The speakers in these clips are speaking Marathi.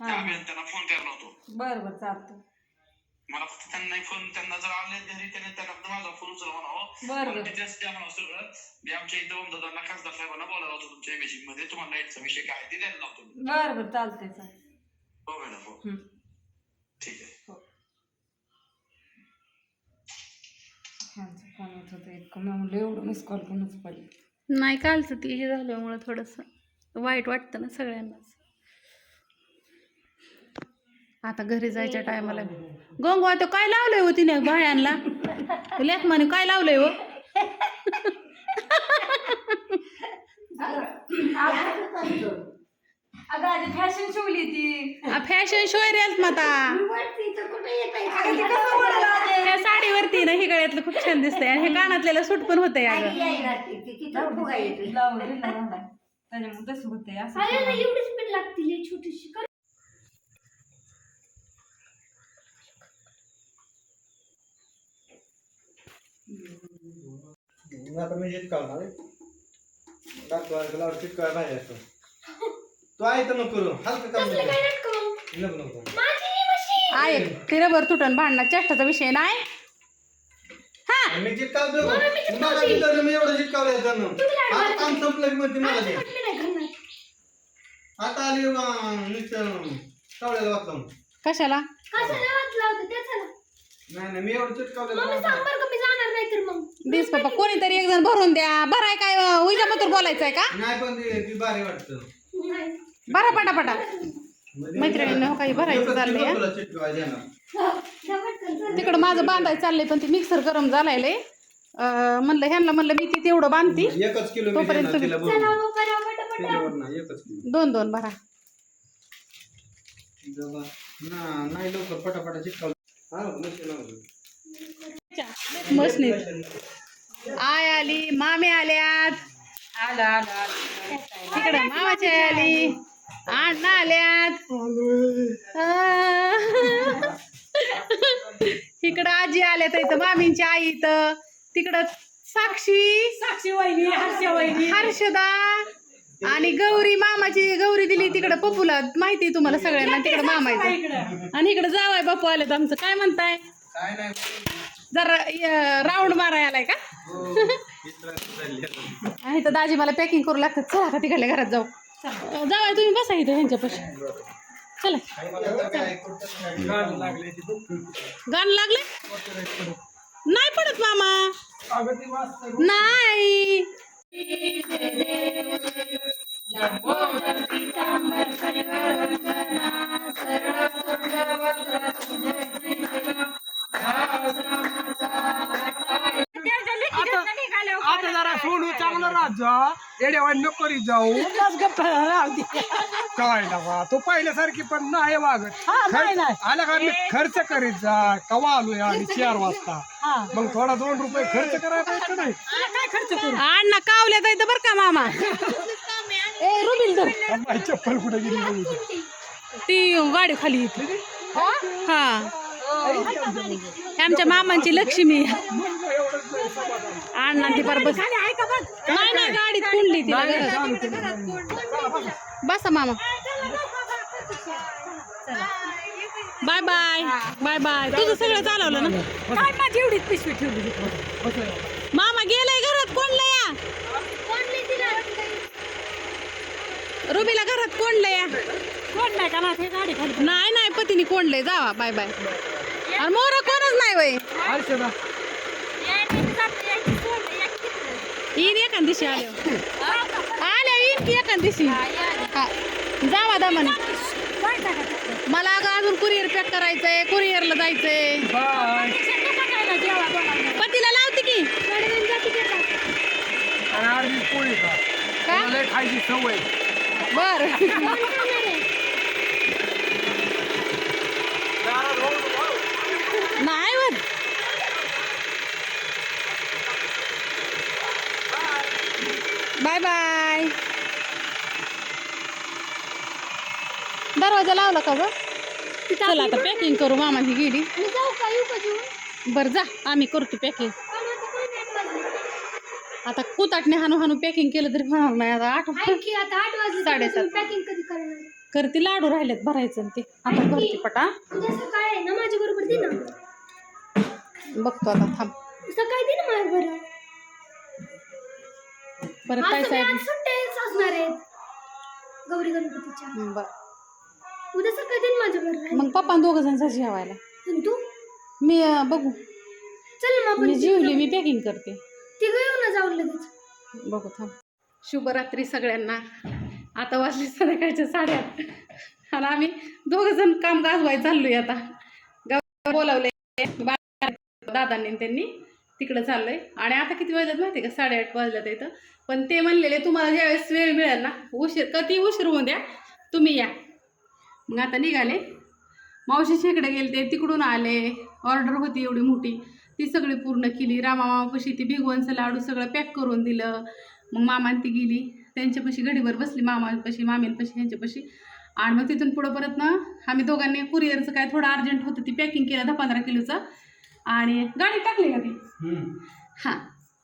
त्या अभियंत्यांना फोन करणार होतो बरं बरं चालतं मला फक्त त्यांना फोन त्यांना जर आले घरी त्याने त्यांना माझा फोन उचला म्हणावं. बरं बरं. द्या म्हणावं सगळं. मी आमच्या इथं ओमदादांना खासदार साहेबांना बोलायला होतो तुमच्या इमेजिंगमध्ये. तुम्हाला लाईटचा विषय काय आहे ते द्यायला लावतो मी. बरं बरं चालतंय चालतंय. हो मॅडम हो. हं. ठीक आहे. ह्यांचं फोन येत होतं इतकं. मी म्हणलं एवढं मिस कॉल कोणच पडले नाही कालचं ते हे झाल्यामुळं थोडंसं वाईट वाटतं ना सगळ्यांनाच. आता घरी जायच्या टायमाला गोंगवा तो काय लावलंय हो तिने बायांना? लेखमाने काय लावलंय हो? फॅशन शिवली ती फॅशन शो रेल माता अगं ती कसं ओढलं? आधी? त्या साडीवरती ना हे गळ्यातलं खूप छान दिसतंय. आणि हे कानातलेलं सूट पण होतंय अगं. दिला ना. त्याच्यामुळे तसं होतंय असं एवढीच पण लागतील छोटीशी आता मी दाखवा नाही असं. तू आहे तर नको करू. हलकं काम नको नको. नको आहे ते रबर तुटन भांडणं चेष्टाचा विषय नाही. हा! मी चिटकावतो मला विचारलं मी एवढं चिटकावलं याचं आता काम संपलं की म्हणते मला आता आली नुसतं कावळ्याला वाचलं कशाला नाही नाही मी एवढं दिस पप्पा कोणीतरी एक जण भरून द्या. भराय काय उजापतूर बोलायचंय का? नाही पण ते ती भारी वाटतं. भरा पटापटा. म्हणजे मैत्रिणींनो, हो काही भरायचं चाललंय, किलो हा? तुला चिटकवायचं आहे ना. तिकडं माझं बांधायचं चाललंय पण ते मिक्सर गरम झालाय म्हणलं ह्यांना म्हणलं मी ती तेवढं बांधती. एकच किलो मी तोपर्यंत देणार तुम्ही- तिला बोलून. किलोवर नाही एकच किलो. दोन दोन भरा. जबा. ना नाही लवकर पटापटा चिटकाव मशनीत आय आली मामे आल्यात आलं तिकडं मामाची आई आली. अण्णा आल्यात इकडं आजी आल्यात इथं मामींची आई इथं. तिकडं साक्षी. साक्षी वहिनी हर्षा वहिनी. हर्षदा. आणि गौरी मामाची गौरी दिली तिकडं पप्पूला. माहिती आहे तुम्हाला सगळ्यांना तिकडं मामा आहे इकडं. आणि इकडं जावाय बापू आलेत आमचं. काय म्हणताय? काय नाही. जरा राऊंड माराय आलाय का? हो. आणि इथं दाजी मला पॅकिंग करू लागतात. चला का तिकडल्या घरात जाऊ. जावाय तुम्ही बसा इथं ह्यांच्यापाशी. चला. काही मला तर काय कुठंच नाही. नाही मामा नाही आता जरा सोडू चांगलं राजा नको करीत जाऊ. काय नका तो पहिल्यासारखी पण नाही वागत. खर्च- आला का मी खर्च करीत जा कवा आलोय आणि चार वाजता. मग थोडा दोन रुपये खर्च करायला पाहिजे नाही? अण्णा कावल्यात इथं बरं का मामा? ए रुबिल धर. माझी चप्पल कुठे गेली बघू. ती. गाडी खाली येते. हा? आमच्या मामांची लक्ष्मी. अण्णा ती पर बस. नाही नाही गाडीत कुंडली तिला घरात. बसा मामा. Bye bye. Bye bye. तुझं सगळं चालवलं ना? काय माझी एवढीच पिशवी ठेवली घरात कोणला या रुबीला घरात कोणलं या कोणलाय का नाही? नाही पतीने कोणलंय जावा बाय बाय. आणि मोर कोणच नाही वय. हर्षदा येईन एका दिवशी आले आल्या येईन की एका दिवशी. जावा दमाने. मला अगं अजून कुरिअर पॅक करायचंय कुरिअरला जायचंय. बाय. पतीला लावते की. आणि आरबी पोळी का का? मला लय खायची सवय. बर नाही वर बाय बाय दरवाजा लावला का ग? चला आता पॅकिंग करू मामाची गेली. बरं जा आम्ही करतो पॅकिंग आता कुताटने हानू हानू पॅकिंग केलं तरी होणार नाही. आता आठ आता आठ वाजले साडेसात. पॅकिंग कधी करणार? करते लाडू राहिलेत भरायचं आणि ते. आता भरते पटा उद्या सकाळी आहे ना माझ्या बरोबर दे ना. बघतो आता थांब. सकाळी दे ना माझ्या बरोबर परत काय साहेब? सुट्ट्याच असणार आहेत. गौरी गणपतीच्या. हं, बर. उद्या सकाळी दे ना माझ्या बरोबर मग पप्पा दोघं जण जा जेवायला. आणि तू? मी अं, बघू. चल मग मी जेवली मी पॅकिंग करते. तिघं येऊ ना जाऊन लगेच? बघू थांब. शुभरात्री सगळ्यांना. आता वाजले संध्याकाळच्या साड्यात आणि आम्ही दोघ जण काम गाजवाय चाललोय आता. गाव बोलावले दादांनी त्यांनी तिकडं चाललंय. आणि आता किती वाजल्यात माहिती का? साडेआठ वाजल्यात इथं. पण ते म्हणलेले तुम्हाला ज्यावेळेस वेळ मिळेल ना उशीर कधी उशीर होऊन द्या तुम्ही या. मग आता निघाले. मावशीच्या इकडे गेले ते तिकडून आले. ऑर्डर होती एवढी मोठी. ती सगळी पूर्ण केली. रामामापाशी ती भिगवणचं लाडू सगळं पॅक करून दिलं. मग मामान ती गेली. त्यांच्यापाशी घडीभर बसली मामापाशी मामींपाशी ह्यांच्यापाशी. आणि मग तिथून पुढं परत ना आम्ही दोघांनी कुरिअरचं काय थोडं अर्जंट होतं ती पॅकिंग केलं दहा पंधरा किलोचं. आणि गाडी टाकली का ती? हां.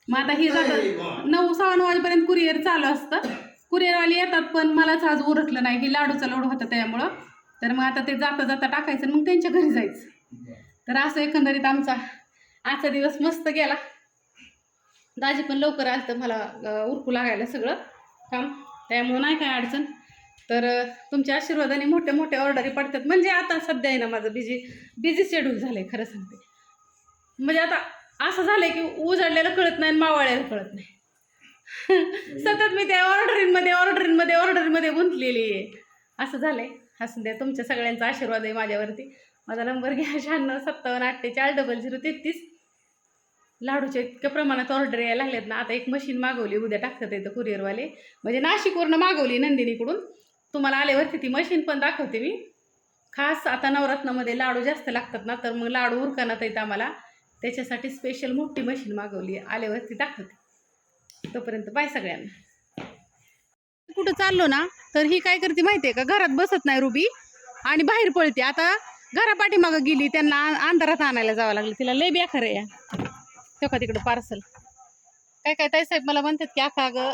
मग आता ही जातं नऊ सव्वा नऊ वाजेपर्यंत कुरिअर चालू असतं. कुरिअरवाली येतात पण मलाच आज उरकलं नाही. ही लाडूचा लोड होता त्यामुळं. तर मग आता ते जाता जाता टाकायचं मग त्यांच्या घरी जायचं. तर असं एकंदरीत आमचा आजचा दिवस मस्त गेला. दाजी पण लवकर आलं तर मला उरकू लागायला सगळं काम. त्यामुळं नाही काय अडचण. तर तुमच्या आशीर्वादाने मोठ्या मोठ्या ऑर्डरी पडतात. म्हणजे आता सध्या आहे ना माझं बिझी बिझी शेड्यूल झालं आहे खरं सांगते. म्हणजे आता असं झालंय की उजाडलेलं कळत नाही आणि मावळलेलं कळत नाही. सतत मी त्या ऑर्डरींमध्ये ऑर्डरींमध्ये ऑर्डरीमध्ये गुंतलेली आहे. असं झालं आहे असं द्या तुमच्या सगळ्यांचा आशीर्वाद आहे माझ्यावरती. माझा नंबर घ्या शहाण्णव सत्तावन्न अठ्ठेचाळीस डबल झिरो तेहतीस. लाडूच्या इतक्या प्रमाणात ऑर्डर यायला लागल्यात ना आता एक मशीन मागवली उद्या टाकतात येतं कुरिअरवाले म्हणजे नाशिकवरनं मागवली नंदिनीकडून. तुम्हाला आल्यावरती ती मशीन पण दाखवते मी. खास आता नवरत्नामध्ये लाडू जास्त लागतात ना तर मग लाडू उरकानात येतं आम्हाला. त्याच्यासाठी स्पेशल मोठी मशीन मागवली आल्यावरती दाखवते. तोपर्यंत बाय सगळ्यांना. कुठं चाललो ना तर ही काय करते माहिती आहे का घरात बसत नाही रुबी. आणि बाहेर पळते. आता घरापाठीमागं गेली त्यांना अंधारात आणायला जावं लागलं. तिला लय बेकार आहे या का तिकडं पार्सल काय काय ताईसाहेब मला म्हणतात की अख्खा ग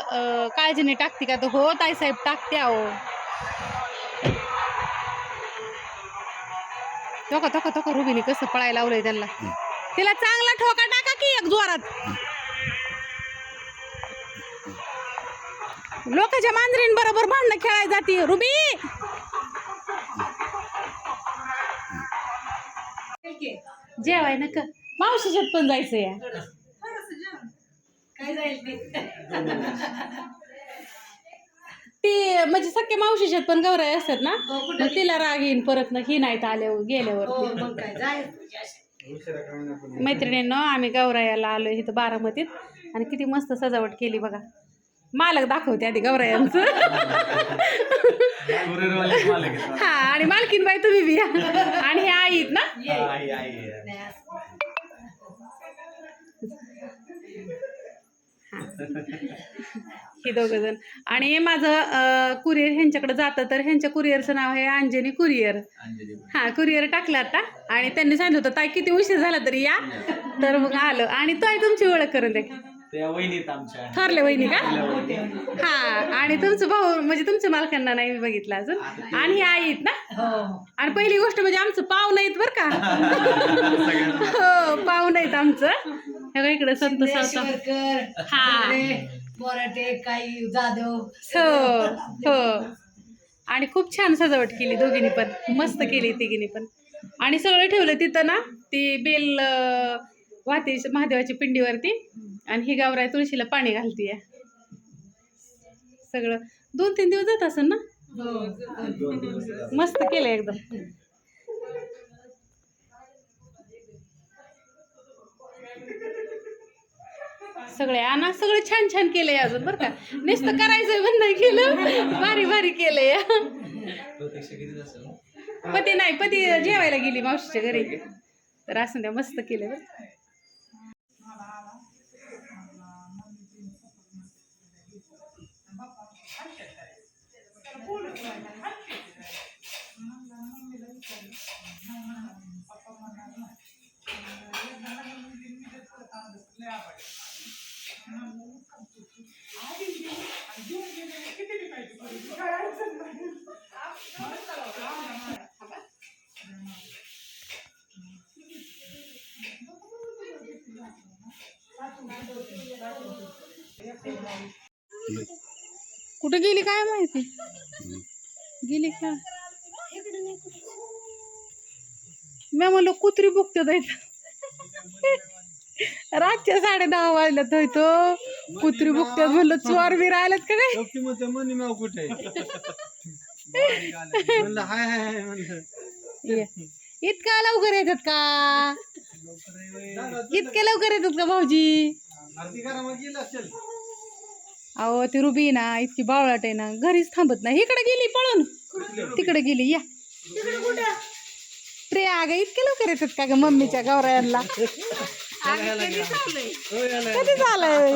काळजीने टाकते का? तर हो ताईसाहेब टाकते अहो. धोका धोका धोका रुबीने कसं पळायला लावलंय त्यांना? तिला चांगला ठोका टाका की एक जोरात. लोकांच्या मांजरीन बरोबर भांडणं खेळायला जाते. रुबी! जेवाय नका. मावशीच्यात पण जायचं या. ती म्हणजे सख्या मावशीच्यात पण गौराई असतात ना? मग तिला राग येईन परत ना ही नाहीत आल्यावर गेल्यावर. मैत्रिणींनो आम्ही गौरायाला आलो इथं बारामतीत. आणि किती मस्त सजावट केली बघा. मालक दाखवते आधी गौरायांचं हा आणि मालकीन बाई तुम्ही बी. आणि हे आई आहेत ना हे दोघं जण. आणि हे माझं कुरिअर ह्यांच्याकडे जातं तर ह्यांच्या कुरिअरचं नाव आहे अंजनी कुरिअर हा कुरिअर टाकलं आता. आणि त्यांनी सांगितलं होतं ताई किती उशीर झाला तरी या. तर मग आलं. आणि ताई तुमची ओळख करून आमच्या. थोरले वहिनी का? हा आणि तुमचं भाऊ म्हणजे तुमच्या मालकांना नाही मी बघितलं अजून. आणि हे आई आहेत ना? आणि पहिली गोष्ट म्हणजे आमचं पाव नाहीत बरं का? हो पाव नाहीत आमचं. हे इकडे संत सावता हा. बोराटे काही जाधव. हो हो. आणि खूप छान सजावट केली दोघींनी पण. मस्त केली तिघींनी पण. आणि सगळं ठेवलं तिथं ना ती बेल अं, वाहते महादेवाच्या पिंडीवरती. आणि ही गावराय तुळशीला पाणी घालतीये. सगळं. दोन तीन दिवस जात असेल ना? मस्त केलं एकदम. सगळे आणा सगळं छान छान केलंय अजून बरं का. नुसतं करायचंय पण नाही केलं. भारी भारी केलंय. पती नाही पती जेवायला गेली मावशीच्या घरी. तर असं द्या मस्त केलं बरं कुठे गेली काय माहिती? गेली का? मी म्हणलं कुत्री बुकते रातच्या साडे दहा वाजल्यात होय तो. कुत्री बुकत्यात म्हणलं चोर बी राहिल्यात का काय मनी माव कुठे? हाय हाय म्हणलं. इतका लवकर येतात का? इतके लवकर येतात का भाऊजी आरती करा मग गेलं असेल अहो ती रुबी ना इतकी बावळाट आहे ना घरीच थांबत नाही. इकडे गेली पळून. तिकडे गेली या. प्रिया अगं इतके लवकर येतात का ग मम्मीच्या गौरायांना कधी झालंय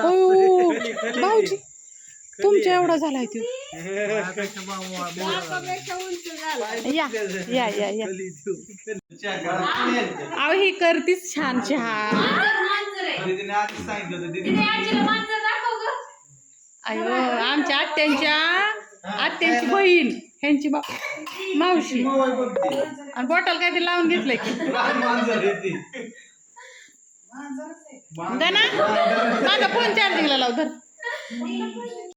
हो, भाऊजी. तुमच्या एवढा झालाय तो. या या या या. अहो ही करतीच छान चहा दीदीने आधीच सांगितलं होतं दीदी अयो आमच्या आत्यांच्या आत्यांची बहीण ह्यांची मा- मावशी. आणि बॉटल काय ते लावून घेतलंय की? लहान गणा माझा फोन चार्जिंगला लाव धर